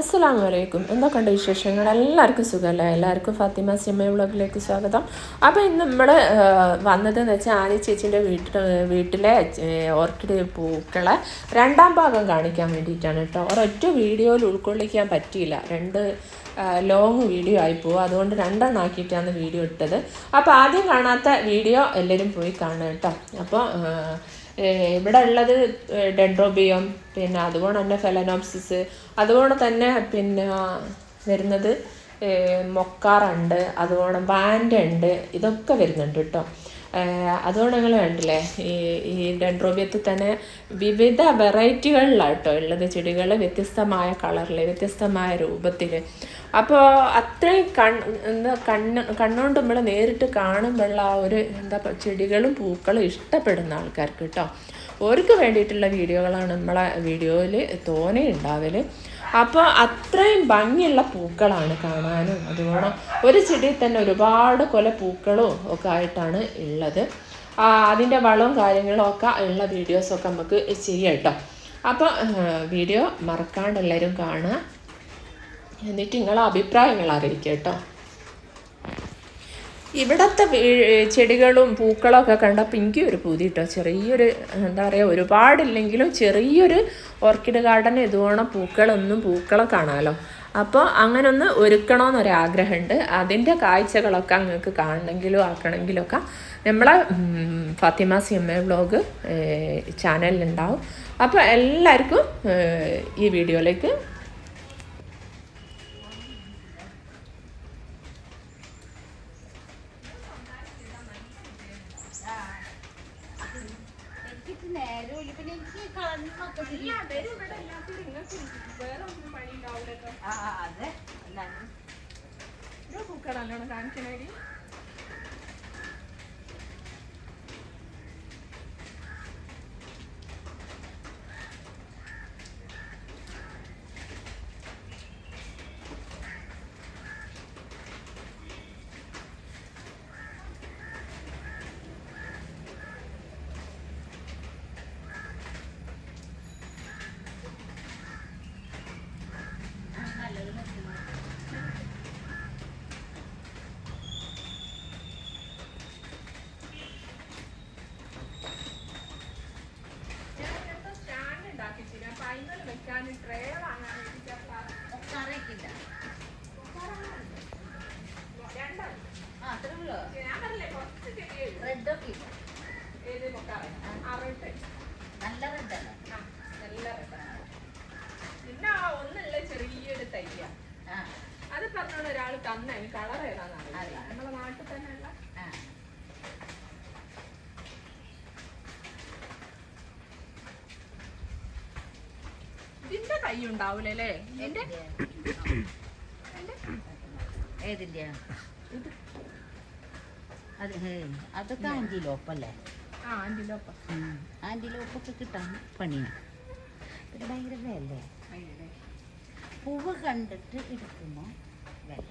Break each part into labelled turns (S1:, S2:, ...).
S1: അസ്സലാമു അലൈക്കും എന്തൊക്കെയുണ്ട് വിശേഷങ്ങൾ? എല്ലാവർക്കും സുഖമല്ലേ? എല്ലാവർക്കും ഫാത്തിമ സിമ വ്ളോഗിലേക്ക് സ്വാഗതം. അപ്പോൾ ഇന്ന് നമ്മൾ വന്നതെന്ന് വെച്ചാൽ ആദ്യ ചേച്ചീന്റെ വീട്ടിൽ വീട്ടിലെ ഓർക്കിഡ് പൂക്കളെ രണ്ടാം ഭാഗം കാണിക്കാൻ വേണ്ടിയിട്ടാണ് കേട്ടോ. ഒരൊറ്റ വീഡിയോയിൽ ഉൾക്കൊള്ളിക്കാൻ പറ്റിയില്ല. രണ്ട് ലോങ് വീഡിയോ ആയിപ്പോവും അതുകൊണ്ട് രണ്ടെണ്ണം ആക്കിയിട്ടാണ് വീഡിയോ ഇട്ടത്. അപ്പോൾ ആദ്യം കാണാത്ത വീഡിയോ എല്ലാവരും പോയി കാണുക കേട്ടോ. അപ്പോൾ ഇവിടെ ഉള്ളത് ഡെൻഡ്രോബിയം പിന്നെ അതുപോലെ തന്നെ ഫെലനോപ്സിസ്. അതുപോലെ തന്നെ പിന്നെ വരുന്നത് മൊക്കാറുണ്ട് അതുപോലെ ബാൻഡ് ഉണ്ട് ഇതൊക്കെ വരുന്നുണ്ട് കേട്ടോ. അതുകൊണ്ട് നിങ്ങൾ കണ്ടില്ലേ ഈ ഈ ഡെൻഡ്രോബിയത്തിൽ തന്നെ വിവിധ വെറൈറ്റികളിലാണ് കേട്ടോ ഉള്ളത് ചെടികൾ വ്യത്യസ്തമായ കളറിൽ വ്യത്യസ്തമായ രൂപത്തിൽ അപ്പോൾ അത്രയും കൺ കണ്ണ് കണ്ണുകൊണ്ട് നമ്മൾ നേരിട്ട് കാണുമ്പോഴുള്ള ആ ഒരു എന്താ ചെടികളും പൂക്കളും ഇഷ്ടപ്പെടുന്ന ആൾക്കാർക്ക് കേട്ടോ അവർക്ക് വേണ്ടിയിട്ടുള്ള വീഡിയോകളാണ് നമ്മളെ വീഡിയോയിൽ തോനെ ഉണ്ടാവൽ അപ്പോൾ അത്രയും ഭംഗിയുള്ള പൂക്കളാണ് കാണാനും. അതുകൊണ്ട് ഒരു ചെടിയിൽ തന്നെ ഒരുപാട് കൊല പൂക്കളും ഒക്കെ ആയിട്ടാണ് ഉള്ളത്. അതിന്റെ വളവും കാര്യങ്ങളും ഒക്കെ ഉള്ള വീഡിയോസൊക്കെ നമുക്ക് ചെയ്യാം കേട്ടോ. അപ്പോൾ വീഡിയോ മറക്കാണ്ട് എല്ലാവരും കാണുക. എന്നിട്ട് നിങ്ങളെ അഭിപ്രായങ്ങൾ അറിയിക്കുക കേട്ടോ. ഇവിടത്തെ ചെടികളും പൂക്കളും ഒക്കെ കണ്ടപ്പോൾ എനിക്ക് ഒരു പൂതി ചെറിയൊരു എന്താ പറയുക ഒരുപാടില്ലെങ്കിലും ചെറിയൊരു ഓർക്കിഡ് ഗാർഡൻ ഇതുപോണം പൂക്കളൊന്നും പൂക്കളെ കാണാമല്ലോ അപ്പോൾ അങ്ങനെ ഒന്ന് ഒരുക്കണമെന്നൊരാഗ്രഹമുണ്ട് അതിന്റെ കാഴ്ചകളൊക്കെ അങ്ങക്ക് കാണണമെങ്കിലും ആക്കണമെങ്കിലും ഒക്കെ നമ്മളെ Fathima C M A vlog ചാനലിലുണ്ടാവും. അപ്പോൾ എല്ലാവർക്കും ഈ വീഡിയോയിലേക്ക്
S2: എനിക്ക് നേരമില്ല പിന്നെ എനിക്ക് എന്നാലും
S1: പൂക്കളാണ് കാണിക്കണേ
S2: കറിയിക്കില്ല ആ അത്രേ ഉള്ളൂ റെഡ് ഒക്കെ ഇല്ല നല്ല റെഡ് അല്ല
S1: പിന്നെ ആ ഒന്നുള്ള ചെറിയൊരു തയ്യ
S2: ആ
S1: അത് ഒരാൾ കളർ ഏതാണെന്ന്
S2: അറിയില്ല.
S1: നമ്മളെ നാട്ടിൽ തന്നെ
S2: ഉള്ള
S1: ഇതിന്റെ കൈ ഉണ്ടാവൂലേ അല്ലേ?
S2: ഏതിന്റെ അതൊക്കെ ആന്റിലോപ്പ് അല്ലേ
S1: ആ ആന്റിലോപ്പ.
S2: ആന്റിലോപ്പൊക്കെ കിട്ടാൻ പണിയാണ് പിന്നെ ഭയങ്കര വില. പൂവ് കണ്ടിട്ട് എടുക്കുമ്പോൾ വില.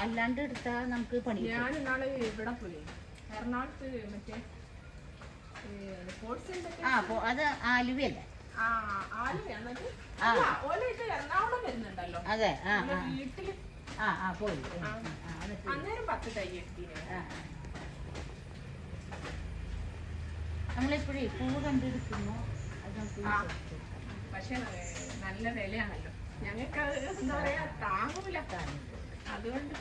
S2: അല്ലാണ്ട് എടുത്താ നമുക്ക് പണി.
S1: ഞാൻ ഇന്നാൾ ഇവിടെ പോയി. എറണാകുളത്ത് മറ്റേ
S2: ആ അത് ആലുവയല്ലേ. അതെ ആ ആ. പോയി
S1: അന്നേരം പത്ത് തൈ
S2: എത്തി. നമ്മളിപ്പോഴേ പൂ കണ്ടെടുക്കുന്നു അത് നമുക്ക്
S1: പക്ഷെ നല്ല വിലയാണല്ലോ. ഞങ്ങൾക്ക് അത് എന്താ പറയാ താങ്ങൂല. അതുകൊണ്ട്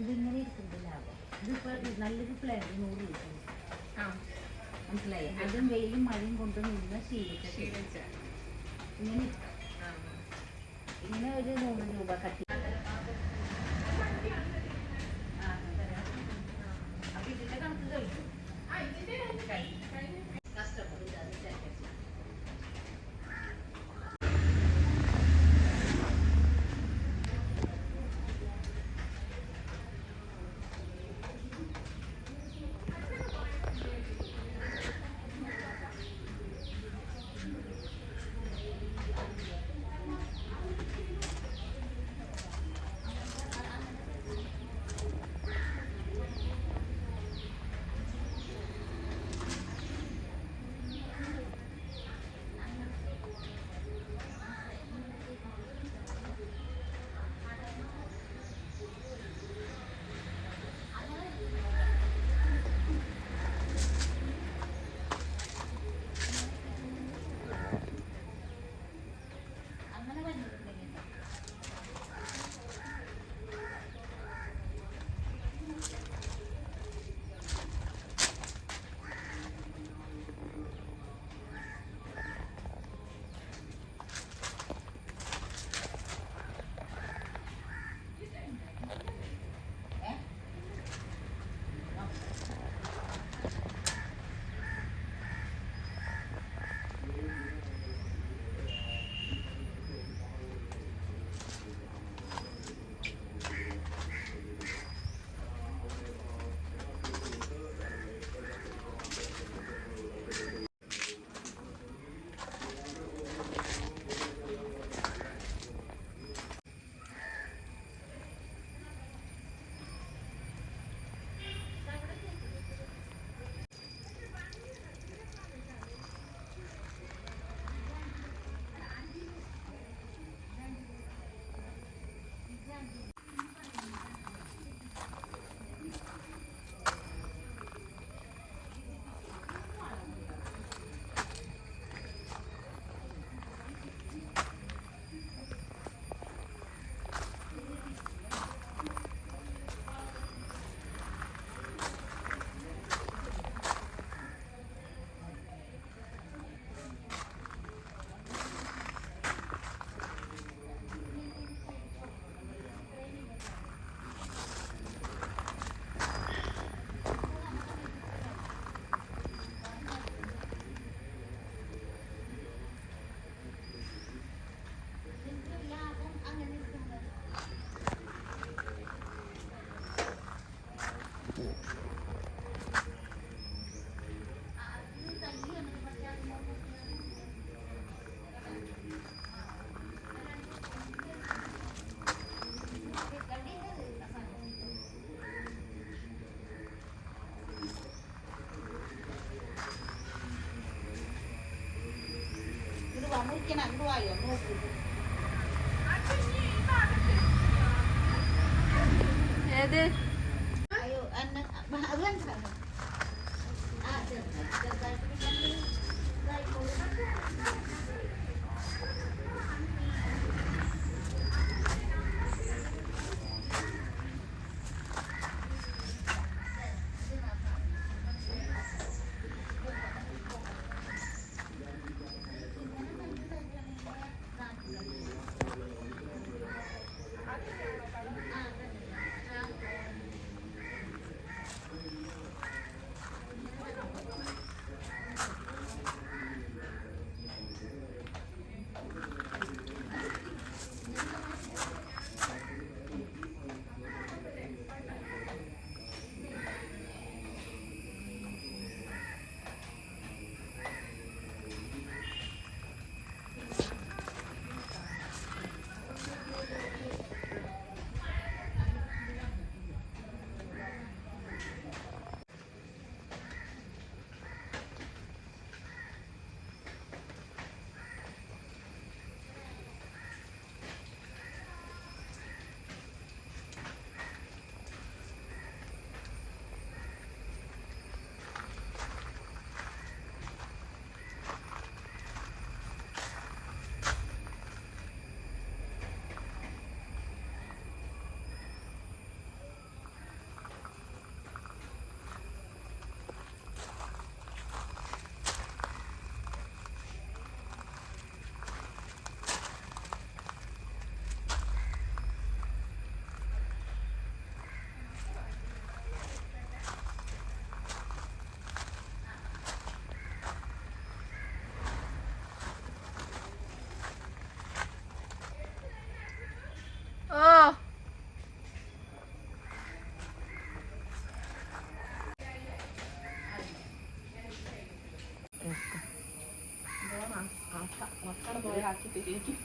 S2: ഇതിങ്ങനെ ഇതിപ്പോൾ നല്ലൊരു പ്ലാൻ നൂറ് മനസ്സിലായി? അതും വെയിലും മഴയും കൊണ്ട് നിന്ന് ശീലിച്ച. ഇങ്ങനെ. ഇങ്ങനെ ഒരു നൂറ് രൂപ കട്ടി Kenan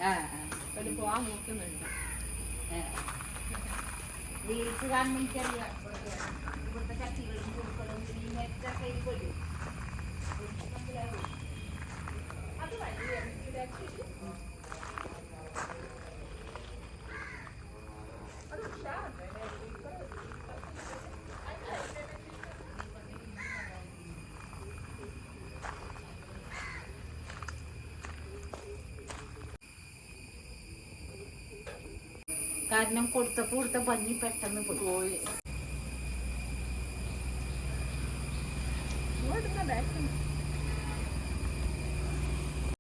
S1: ആ ഒരു പോവാൻ നോക്കുന്നുണ്ട്.
S2: വീട്ടിൽ കാണുമ്പോൾ എനിക്കറിയാം. ഇവിടുത്തെ ചട്ടികളും കുറുക്കളും ഈ നെറ്റൊക്കെ ഇത് കൊല്ലും. കാരണം കൊടുത്തപ്പോൾ കൊടുത്ത ഭംഗി പെട്ടെന്ന് പോയി.